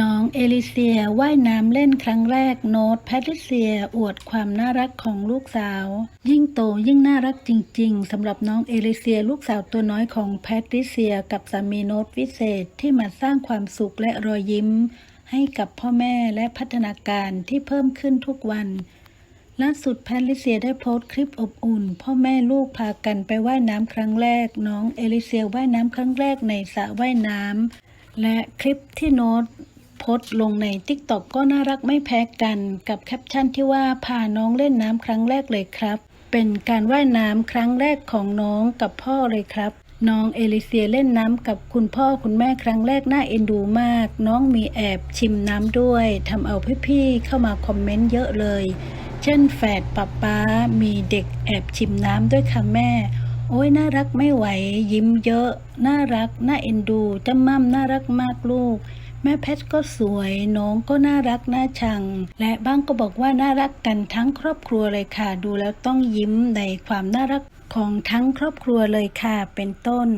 น้องเอลิเซียว่ายน้ำเล่นครั้งแรกโน้ตแพทริเซีย อวดความน่ารักของลูกสาว ยิ่งโตยิ่งน่ารักจริง ๆสำหรับน้องเอลิเซียลูกสาวตัวน้อยของแพทริเซียกับสามีโน้ตวิเศษที่มาสร้างความสุขและรอยยิ้ม ให้กับพ่อแม่และพัฒนาการที่เพิ่มขึ้นทุกวันล่าสุดแพทริเซียได้โพสต์คลิปอบอุ่น พ่อแม่ลูกพากันไปว่ายน้ำครั้งแรก น้องเอลิเซียว่ายน้ำครั้งแรกในสระว่ายน้ำและคลิปที่โน้ต สต์ลงใน t ิ k t o k ก็น่ารักไม่แพ้กันกับแคปชั่นที่ว่าพาน้องเล่นน้ำครั้งแรกเลยครับ เป็นการว่ายน้ำครั้งแรกของน้องกับพ่อเลยครับ น้องเอลิเซียเล่นน้ำกับคุณพ่อคุณแม่ครั้งแรกน่าเอ็นดูมาก น้องมีแอบชิมน้ำด้วยทำเอาพี่ๆเข้ามาคอมเมนต์เยอะเลย เช่นแฝดป๊าป๊ามีเด็กแอบชิมน้ำด้วยค่ะแม่โอ้ยน่ารักไม่ไหว ยิ้มเยอะ น่ารัก น่าเอ็นดูจ้าม่ำน่ารักมากลูก แม่แพทก็สวยน้องก็น่ารักน่าชัง และบ้างก็บอกว่าน่ารักกันทั้งครอบครัวเลยค่ะ ดูแล้วต้องยิ้มในความน่ารักของทั้งครอบครัวเลยค่ะเป็นต้น